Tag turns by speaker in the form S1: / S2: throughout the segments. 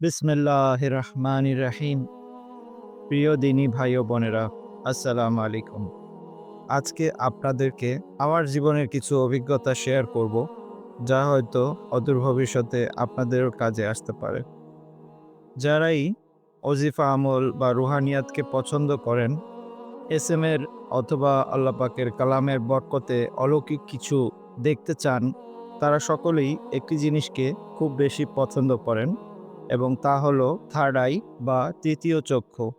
S1: বিসমিল্লাহ রহমান রাহিম প্রিয় দিনী ভাই ও বোনেরা, আসসালামু আলাইকুম। আজকে আপনাদেরকে আমার জীবনের কিছু অভিজ্ঞতা শেয়ার করব, যা হয়তো অদূর ভবিষ্যতে আপনাদেরও কাজে আসতে পারে। যারাই অজিফা আমল বা রুহানিয়াতকে পছন্দ করেন এস এম এর অথবা আল্লাপাকের কালামের বরকতে অলৌকিক কিছু দেখতে চান, তারা সকলেই একটি জিনিসকে খুব বেশি পছন্দ করেন এবং তা হলো থার্ড আই বা তৃতীয় চক্ষু।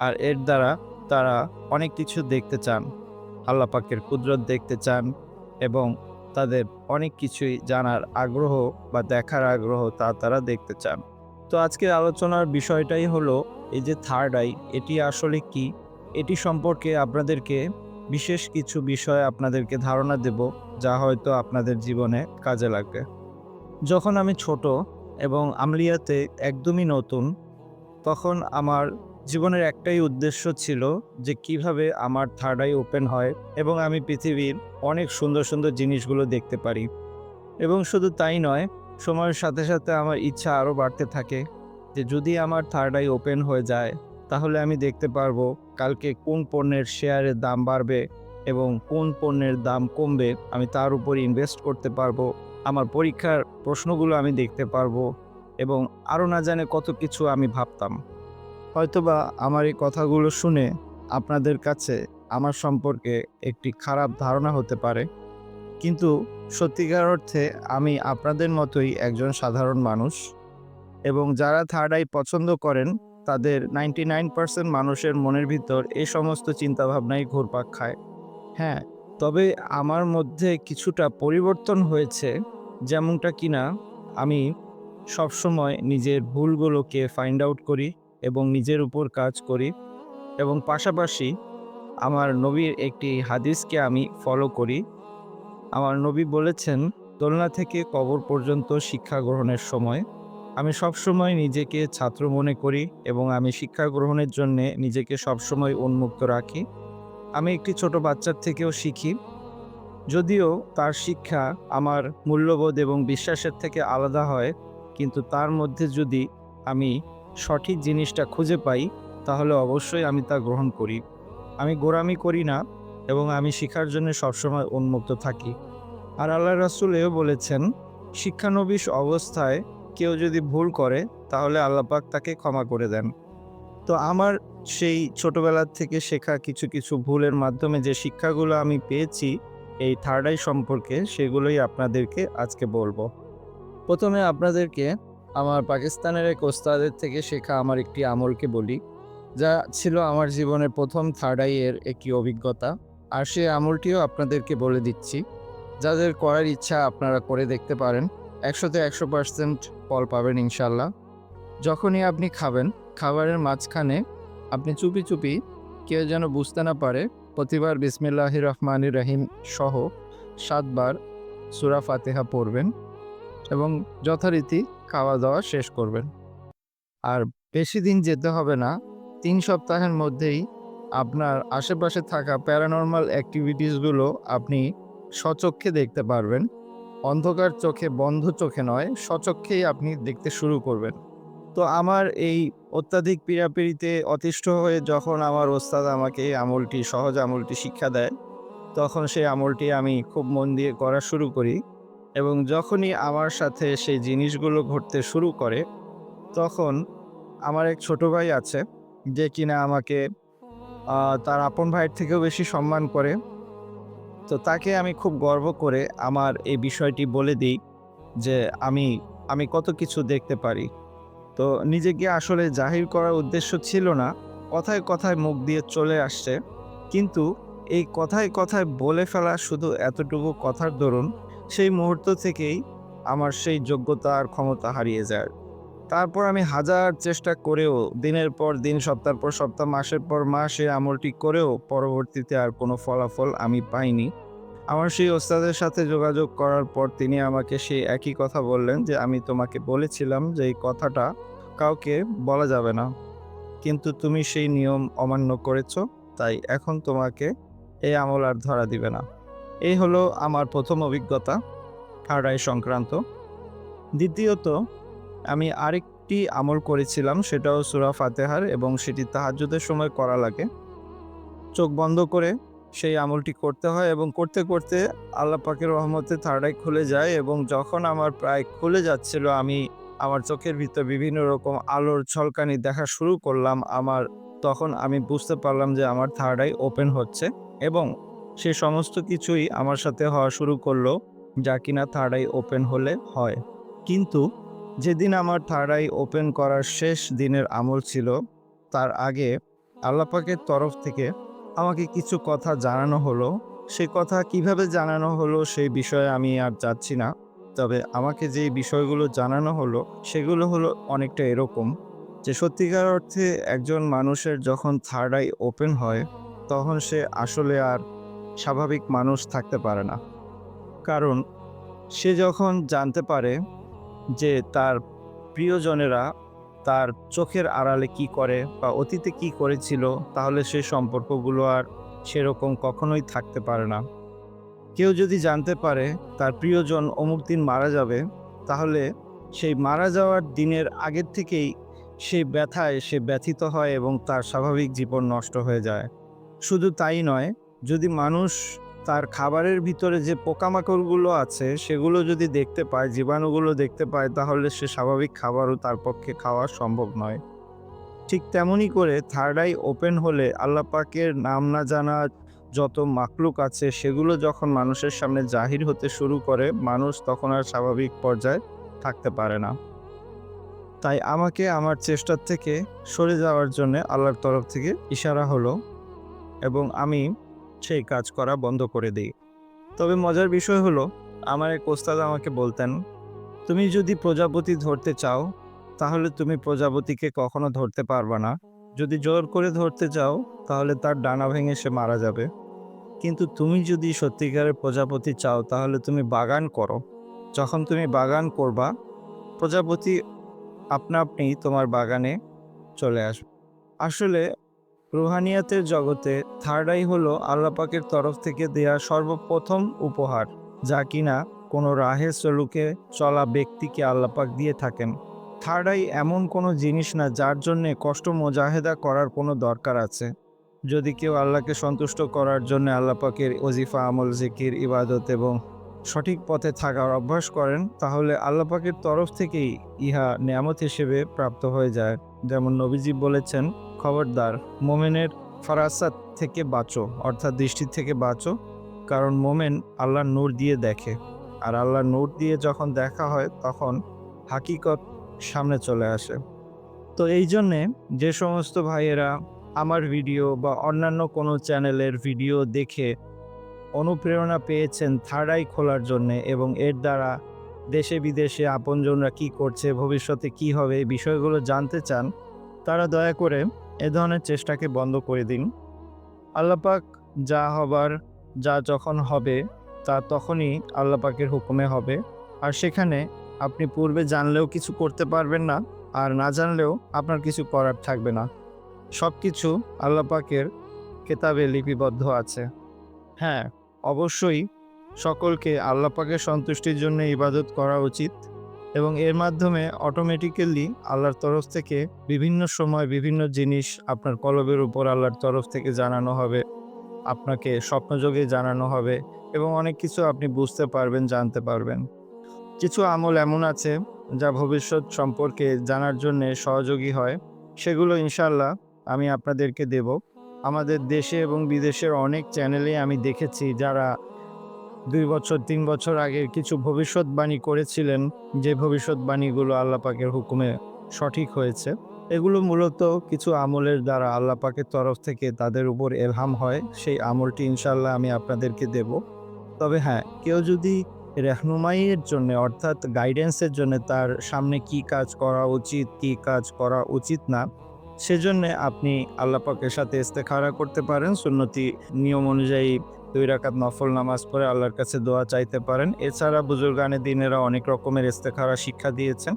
S1: আর এর দ্বারা তারা অনেক কিছু দেখতে চান। আল্লাপাকের কুদরত দেখতে চান এবং তাদের অনেক কিছুই জানার আগ্রহ বা দেখার আগ্রহ তা তারা দেখতে চান। তো আজকের আলোচনার বিষয়টাই হলো এই যে থার্ড আই এটি আসলে কি? এটি সম্পর্কে আপনাদেরকে বিশেষ কিছু বিষয় আপনাদেরকে ধারণা দেব যা হয়তো আপনাদের জীবনে কাজে লাগবে। যখন আমি ছোট এবং আমলিয়াতে একদমই নতুন, তখন আমার জীবনের একটাই উদ্দেশ্য ছিল যে কীভাবে আমার থার্ড আই ওপেন হয় এবং আমি পৃথিবীর অনেক সুন্দর সুন্দর জিনিসগুলো দেখতে পারি। এবং শুধু তাই নয়, সময়ের সাথে সাথে আমার ইচ্ছা আরও বাড়তে থাকে যে যদি আমার থার্ড আই ওপেন হয়ে যায়, তাহলে আমি দেখতে পারব কালকে কোন পণ্যের শেয়ারের দাম বাড়বে এবং কোন পণ্যের দাম কমবে, আমি তার উপর ইনভেস্ট করতে পারব। আমার পরীক্ষার প্রশ্নগুলো আমি দেখতে পারব এবং আরও না জানে কত কিছু আমি ভাবতাম। হয়তোবা আমার এই কথাগুলো শুনে আপনাদের কাছে আমার সম্পর্কে একটি খারাপ ধারণা হতে পারে। কিন্তু সত্যিকার অর্থে আমি আপনাদের মতোই একজন সাধারণ মানুষ এবং যারা থার্ড আই পছন্দ করেন, তাদের নাইনটি নাইন পার্সেন্ট মানুষের মনের ভিতর এই সমস্ত চিন্তাভাবনাই ঘুরপাক খায়। হ্যাঁ তবে আমার মধ্যে কিছুটা পরিবর্তন হয়েছে। যেমনটা কিনা, আমি সবসময় নিজের ভুলগুলোকে ফাইন্ড আউট করি এবং নিজের উপর কাজ করি এবং পাশাপাশি আমার নবীর একটি হাদিসকে আমি ফলো করি। আমার নবী বলেছেন, দোলনা থেকে কবর পর্যন্ত শিক্ষা গ্রহণের সময়। আমি সবসময় নিজেকে ছাত্র মনে করি এবং আমি শিক্ষা গ্রহণের জন্যে নিজেকে সবসময় উন্মুক্ত রাখি। আমি একটি ছোট বাচ্চার থেকেও শিখি। যদিও তার শিক্ষা আমার মূল্যবোধ এবং বিশ্বাসের থেকে আলাদা হয়, কিন্তু তার মধ্যে যদি আমি সঠিক জিনিসটা খুঁজে পাই, তাহলে অবশ্যই আমি তা গ্রহণ করি। আমি গোরামি করি না এবং আমি শিখার জন্য সবসময় উন্মুক্ত থাকি। আর আল্লাহ রাসুল এও বলেছেন, শিক্ষানবিশ অবস্থায় কেউ যদি ভুল করে, তাহলে আল্লাপাক তাকে ক্ষমা করে দেন। তো আমার সেই ছোটবেলার থেকে শেখা কিছু কিছু ভুলের মাধ্যমে যে শিক্ষাগুলো আমি পেয়েছি এই থার্ড আই সম্পর্কে সেগুলোই আপনাদেরকে আজকে বলব। প্রথমে আপনাদেরকে আমার পাকিস্তানের এক ওস্তাদের থেকে শেখা আমার একটি আমলকে বলি, যা ছিল আমার জীবনের প্রথম থার্ড আই এর একটি অভিজ্ঞতা। আর সেই আমলটিও আপনাদেরকে বলে দিচ্ছি, যাদের করার ইচ্ছা আপনারা করে দেখতে পারেন, একশোতে একশো পার্সেন্ট ফল পাবেন ইনশাল্লাহ যখনই আপনি খাবেন, খাবারের মাঝখানে আপনি চুপি চুপি কেউ যেন বুঝতে না পারে প্রতিবার বিসমিল্লাহ রহমান রহিম সহ সাতবার সুরা ফাতেহা পড়বেন এবং যথারীতি খাওয়া দাওয়া শেষ করবেন। আর বেশি দিন যেতে হবে না, তিন সপ্তাহের মধ্যেই আপনার আশেপাশে থাকা প্যারানর্মাল অ্যাক্টিভিটিসগুলো আপনি সচক্ষে দেখতে পারবেন। অন্ধকার চোখে বন্ধ চোখে নয় সচক্ষেই আপনি দেখতে শুরু করবেন। তো আমার এই অত্যাধিক পীড়াপিড়িতে অতিষ্ঠ হয়ে যখন আমার ওস্তাদ আমাকে আমলটি, সহজ আমলটি শিক্ষা দেয়, তখন সেই আমলটি আমি খুব মন দিয়ে করা শুরু করি এবং যখনই আমার সাথে সেই জিনিসগুলো ঘটতে শুরু করে, তখন আমার এক ছোট ভাই আছে যে কিনা আমাকে তার আপন ভাইয়ের থেকেও বেশি সম্মান করে। তো তাকে আমি খুব গর্ব করে আমার এই বিষয়টি বলে দিই যে আমি আমি কত কিছু দেখতে পারি। তো নিজেকে আসলে জাহির করার উদ্দেশ্য ছিল না। কথায় কথায় মুখ দিয়ে চলে আসছে। কিন্তু এই কথায় কথায় বলে ফেলা শুধু এতটুকু কথার দরুন, সেই মুহূর্ত থেকেই আমার সেই যোগ্যতা আর ক্ষমতা হারিয়ে যায়। তারপর আমি হাজার চেষ্টা করেও দিনের পর দিন সপ্তাহ পর সপ্তাহ, মাসের পর মাস এই আমলটি করেও পরবর্তীতে আর কোনো ফলাফল আমি পাইনি। আমার সেই ওস্তাদের সাথে যোগাযোগ করার পর তিনি আমাকে সেই একই কথা বললেন যে, আমি তোমাকে বলেছিলাম যে, এই কথাটা কাউকে বলা যাবে না। কিন্তু তুমি সেই নিয়ম অমান্য করেছ, তাই এখন তোমাকে এই আমল আর ধরা দিবে না। এই হলো আমার প্রথম অভিজ্ঞতা থার্ড সংক্রান্ত। দ্বিতীয়ত, আমি আরেকটি আমল করেছিলাম, সেটাও সুরা ফাতেহার এবং সেটি তাহাজ্জুদের সময় করা লাগে। চোখ বন্ধ করে সেই আমলটি করতে হয় এবং করতে করতে আল্লাহ পাকের রহমতে থার্ড আই খুলে যায় এবং যখন আমার প্রায় খুলে যাচ্ছিল, আমি আমার চোখের ভিতর বিভিন্ন রকম আলোর ছলকানি দেখা শুরু করলাম। আমার তখন আমি বুঝতে পারলাম যে আমার থার্ড আই ওপেন হচ্ছে এবং সে সমস্ত কিছুই আমার সাথে হওয়া শুরু করল যা কিনা থার্ড আই ওপেন হলে হয়। কিন্তু যেদিন আমার থার্ড আই ওপেন করার শেষ দিনের আমল ছিল, তার আগে আল্লাপাকের তরফ থেকে আমাকে কিছু কথা জানানো হলো। সে কথা কীভাবে জানানো হলো সেই বিষয়ে আমি আর যাচ্ছি না। তবে আমাকে যে বিষয়গুলো জানানো হলো, সেগুলো হলো অনেকটা এরকম। যে সত্যিকার অর্থে একজন মানুষের যখন থার্ড আই ওপেন হয়, তখন সে আসলে আর স্বাভাবিক মানুষ থাকতে পারে না। কারণ সে যখন জানতে পারে যে তার প্রিয়জনেরা তার চোখের আড়ালে কি করে বা অতীতে কি করেছিল, তাহলে সে সম্পর্কগুলো আর সেরকম কখনোই থাকতে পারে না। কেউ যদি জানতে পারে তার প্রিয়জন অমুক দিন মারা যাবে, তাহলে সেই মারা যাওয়ার দিনের আগের থেকেই সেই ব্যথায় সে ব্যথিত হয় এবং তার স্বাভাবিক জীবন নষ্ট হয়ে যায়। শুধু তাই নয়, যদি মানুষ তার খাবারের ভিতরে যে পোকামাকড়গুলো আছে, সেগুলো যদি দেখতে পায়, জীবাণুগুলো দেখতে পায়, তাহলে সে স্বাভাবিক খাবারও তার পক্ষে খাওয়া সম্ভব নয়। ঠিক তেমনই করে থার্ড আই ওপেন হলে আল্লাহ পাকের নাম না জানা যত মাকলুক আছে, সেগুলো যখন মানুষের সামনে জাহির হতে শুরু করে, মানুষ তখন আর স্বাভাবিক পর্যায়ে থাকতে পারে না। তাই আমাকে আমার চেষ্টার থেকে সরে যাওয়ার জন্য আল্লাহর তরফ থেকে ইশারা হলো এবং আমি সেই কাজ করা বন্ধ করে দিই। তবে মজার বিষয় হলো, আমার এক ওস্তাদ আমাকে বলতেন, তুমি যদি প্রজাপতি ধরতে চাও, তাহলে তুমি প্রজাপতিকে কখনো ধরতে পারবে না। যদি জোর করে ধরতে চাও, তাহলে তার ডানা ভেঙে সে মারা যাবে। কিন্তু তুমি যদি সত্যিকারের প্রজাপতি চাও, তাহলে তুমি বাগান করো। যখন তুমি বাগান করবা, প্রজাপতি আপনা আপনি তোমার বাগানে চলে আসবে। আসলে রুহানিয়াতের জগতে থার্ড আই হলো আল্লাপাকের তরফ থেকে দেয়া সর্বপ্রথম উপহার, যা কিনা কোনো রাহে সলুকে চলা ব্যক্তিকে আল্লাপাক দিয়ে থাকেন। থার্ড আই এমন কোনো জিনিস না যার জন্যে কষ্ট মোজাহেদা করার কোনো দরকার আছে। যদি কেউ আল্লাহকে সন্তুষ্ট করার জন্য আল্লাপাকের ওজিফা, আমল, জিকির, ইবাদত এবং সঠিক পথে থাকার অভ্যাস করেন, তাহলে আল্লাপাকের তরফ থেকেই ইহা নিয়ামত হিসেবে প্রাপ্ত হয়ে যায়। যেমন নবীজি বলেছেন, খবরদার, মোমেনের ফারাসাত থেকে বাঁচো, অর্থাৎ দৃষ্টি থেকে বাঁচো, কারণ মোমেন আল্লাহর নূর দিয়ে দেখে। আর আল্লাহর নূর দিয়ে যখন দেখা হয়, তখন হাকিকত সামনে চলে আসে। তো এই জন্যে যে সমস্ত ভাইয়েরা আমার ভিডিও বা অন্যান্য কোনো চ্যানেলের ভিডিও দেখে অনুপ্রেরণা পেয়েছেন থার্ড আই খোলার জন্যে এবং এর দ্বারা দেশে বিদেশে আপনজনরা কি করছে, ভবিষ্যতে কি হবে, এই বিষয়গুলো জানতে চান, তারা দয়া করে এ ধরনের চেষ্টাকে বন্ধ করে দিন। আল্লাপাক যা হবার, যা যখন হবে, তা তখনই আল্লাপাকের হুকুমে হবে। আর সেখানে আপনি পূর্বে জানলেও কিছু করতে পারবেন না, আর না জানলেও আপনার কিছু করার থাকবে না। সব কিছু আল্লাপাকের কেতাবে লিপিবদ্ধ আছে। হ্যাঁ অবশ্যই সকলকে আল্লাপাকের সন্তুষ্টির জন্য ইবাদত করা উচিত এবং এর মাধ্যমে অটোমেটিক্যালি আল্লাহর তরফ থেকে বিভিন্ন সময় বিভিন্ন জিনিস আপনার কলবের উপর আল্লাহর তরফ থেকে জানানো হবে, আপনাকে স্বপ্নযোগে জানানো হবে এবং অনেক কিছু আপনি বুঝতে পারবেন, জানতে পারবেন। কিছু আমল এমন আছে যা ভবিষ্যৎ সম্পর্কে জানার জন্যে সহযোগী হয়, সেগুলো ইনশাল্লাহ আমি আপনাদেরকে দেব। আমাদের দেশে এবং বিদেশের অনেক চ্যানেলে আমি দেখেছি যারা দুই বছর, তিন বছর আগের কিছু ভবিষ্যৎবাণী করেছিলেন, যে ভবিষ্যৎবাণীগুলো আল্লাহ পাকের হুকুমে সঠিক হয়েছে। এগুলো মূলত কিছু আমলের দ্বারা আল্লাহ পাকের তরফ থেকে তাদের উপর এলহাম হয়। সেই আমলটি ইনশাল্লাহ আমি আপনাদেরকে দেব। তবে হ্যাঁ কেউ যদি রেহনুমাইয়ের জন্য অর্থাৎ গাইডেন্সের জন্য তার সামনে কি কাজ করা উচিত, কি কাজ করা উচিত না সেজন্য আপনি আল্লাহ পাকের সাথে ইস্তেখারা করতে পারেন, সুন্নতি নিয়ম অনুযায়ী দুই রাকাত নফল নামাজ পড়ে আল্লাহর কাছে দোয়া চাইতে পারেন। এছাড়া বুজুর্গানে দিনেরা অনেক রকমের ইস্তেখারা শিক্ষা দিয়েছেন,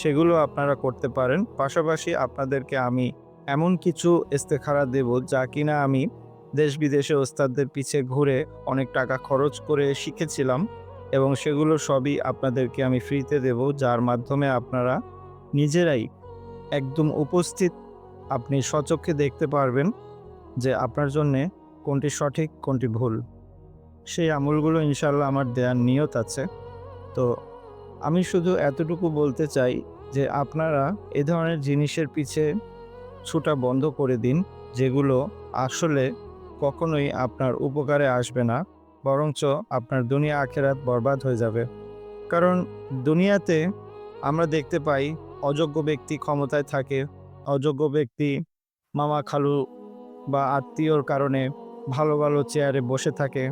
S1: সেগুলো আপনারা করতে পারেন। পাশাপাশি আপনাদেরকে আমি এমন কিছু ইস্তেখারা দেব যা কিনা আমি দেশ বিদেশে ওস্তাদদের পিছে ঘুরে অনেক টাকা খরচ করে শিখেছিলাম এবং সেগুলো সবই আপনাদেরকে আমি ফ্রিতে দেব, যার মাধ্যমে আপনারা নিজেরাই একদম উপস্থিত আপনি সচক্ষে দেখতে পারবেন যে আপনার জন্যে কোনটি সঠিক, কোনটি ভুল। সেই আমলগুলো ইনশাল্লাহ আমার দেওয়ার নিয়ত আছে। তো আমি শুধু এতটুকু বলতে চাই যে আপনারা এ ধরনের জিনিসের পিছে ছুটা বন্ধ করে দিন, যেগুলো আসলে কখনোই আপনার উপকারে আসবে না, বরঞ্চ আপনার দুনিয়া আখেরাত বরবাদ হয়ে যাবে। কারণ দুনিয়াতে আমরা দেখতে পাই অযোগ্য ব্যক্তি ক্ষমতায় থাকে অযোগ্য ব্যক্তি, মামা খালু বা আত্মীয়র কারণে ভালো ভালো চেয়ারে বসে থাকে।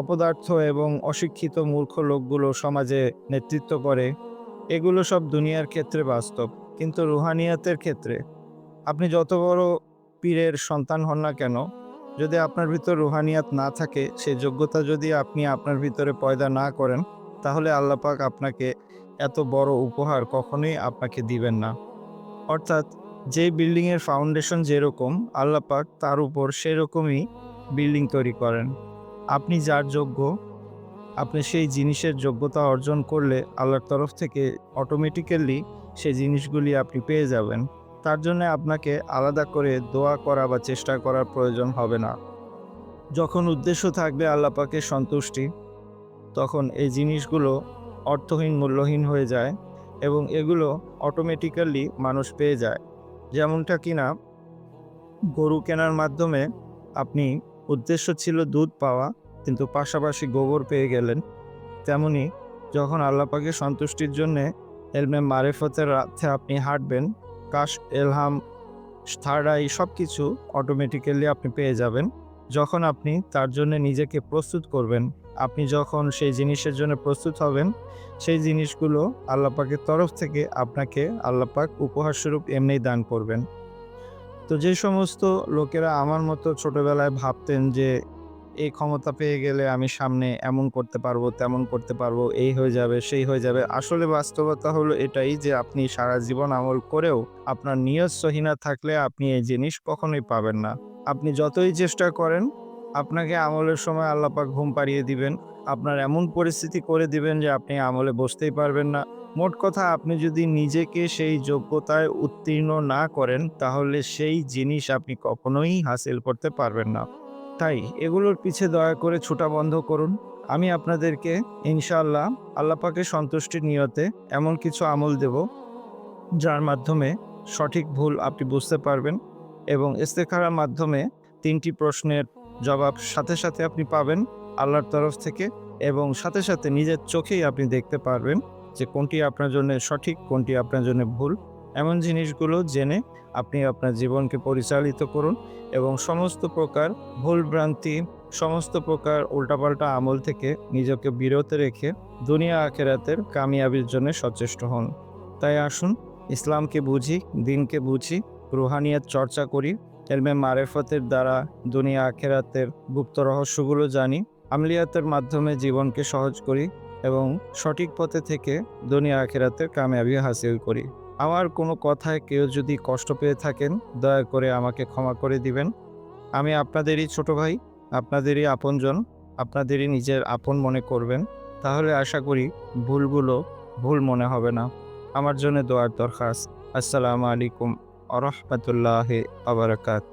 S1: অপদার্থ এবং অশিক্ষিত মূর্খ লোকগুলো সমাজে নেতৃত্ব করে। এগুলো সব দুনিয়ার ক্ষেত্রে বাস্তব, কিন্তু রুহানিয়াতের ক্ষেত্রে। আপনি যত বড় পীরের সন্তান হন না কেন, যদি আপনার ভিতর রুহানিয়াত না থাকে সেই যোগ্যতা যদি আপনি আপনার ভিতরে পয়দা না করেন, তাহলে আল্লাপাক আপনাকে এত বড় উপহার কখনোই আপনাকে দিবেন না। অর্থাৎ যে বিল্ডিংয়ের ফাউন্ডেশন যেরকম আল্লাপাক তার উপর সেরকমই বিল্ডিং তৈরি করেন। আপনি যার যোগ্য, আপনি সেই জিনিসের যোগ্যতা অর্জন করলে আল্লাহর তরফ থেকে অটোমেটিক্যালি সেই জিনিসগুলি আপনি পেয়ে যাবেন। তার জন্য আপনাকে আলাদা করে দোয়া করা বা চেষ্টা করার প্রয়োজন হবে না। যখন উদ্দেশ্য থাকবে আল্লাপাকের সন্তুষ্টি, তখন এই জিনিসগুলো অর্থহীন, মূল্যহীন হয়ে যায় এবং এগুলো অটোমেটিক্যালি মানুষ পেয়ে যায়। যেমনটা কিনা গরু কেনার মাধ্যমে আপনি উদ্দেশ্য ছিল দুধ পাওয়া, কিন্তু পাশাপাশি গোবর পেয়ে গেলেন। তেমনি যখন আল্লাপাকের সন্তুষ্টির জন্যে এলমে মারেফতের রাতে আপনি হাঁটবেন, কাশ, এলহাম আই সব কিছু অটোমেটিক্যালি আপনি পেয়ে যাবেন। যখন আপনি তার জন্য নিজেকে প্রস্তুত করবেন আপনি যখন সেই জিনিসের জন্য প্রস্তুত হবেন, সেই জিনিসগুলো আল্লাপাকের তরফ থেকে আপনাকে আল্লাপাক উপহারস্বরূপ এমনিই দান করবেন। তো যে সমস্ত লোকেরা আমার মতো ছোটবেলায় ভাবতেন যে, এই ক্ষমতা পেয়ে গেলে আমি সামনে এমন করতে পারব, তেমন করতে পারব, এই হয়ে যাবে, সেই হয়ে যাবে। আসলে বাস্তবতা হলো এটাই যে, আপনি সারা জীবন আমল করেও আপনার নিয়ত সহিনা থাকলে আপনি এই জিনিস কখনোই পাবেন না। আপনি যতই চেষ্টা করেন আপনাকে আমলের সময় আল্লাপাক ঘুম পাড়িয়ে দিবেন। আপনার এমন পরিস্থিতি করে দিবেন যে আপনি আমলে বসতেই পারবেন না। মোট কথা, আপনি যদি নিজেকে সেই যোগ্যতায় উত্তীর্ণ না করেন, তাহলে সেই জিনিস আপনি কখনোই হাসিল করতে পারবেন না। তাই এগুলোর পিছে দয়া করে ছুটা বন্ধ করুন। আমি আপনাদেরকে ইনশাআল্লাহ আল্লাপাকের সন্তুষ্টির নিয়তে এমন কিছু আমল দেব, যার মাধ্যমে সঠিক ভুল আপনি বুঝতে পারবেন এবং ইস্তেখারার মাধ্যমে তিনটি প্রশ্নের জবাব সাথে সাথে আপনি পাবেন আল্লাহর তরফ থেকে এবং সাথে সাথে নিজের চোখেই আপনি দেখতে পারবেন যে কোনটি আপনার জন্য সঠিক, কোনটি আপনার জন্য ভুল। এমন জিনিসগুলো জেনে আপনি আপনার জীবনকে পরিচালিত করুন এবং সমস্ত প্রকার ভুল ভ্রান্তি, সমস্ত প্রকার উল্টাপাল্টা আমল থেকে নিজেকে বিরত রেখে দুনিয়া আখেরাতের কামিয়াবির জন্য সচেষ্ট হন। তাই আসুন ইসলামকে বুঝি, দিনকে বুঝি, রুহানিয়াত চর্চা করি এলমে মারেফতের দ্বারা দুনিয়া আখেরাতের গুপ্ত রহস্যগুলো জানি, আমলিয়াতের মাধ্যমে জীবনকে সহজ করি এবং সঠিক পথে থেকে দুনিয়া আখেরাতের কামিয়াবি হাসিল করি। আমার কোনো কথায় কেউ যদি কষ্ট পেয়ে থাকেন, দয়া করে আমাকে ক্ষমা করে দিবেন। আমি আপনাদেরই ছোট ভাই, আপনাদেরই আপনজন, আপনাদেরই নিজের আপন মনে করবেন। তাহলে আশা করি ভুলগুলো ভুল মনে হবে না। আমার জন্য দোয়ার দরখাস্ত। আসসালামু আলাইকুম। ورحمة الله وبركاته.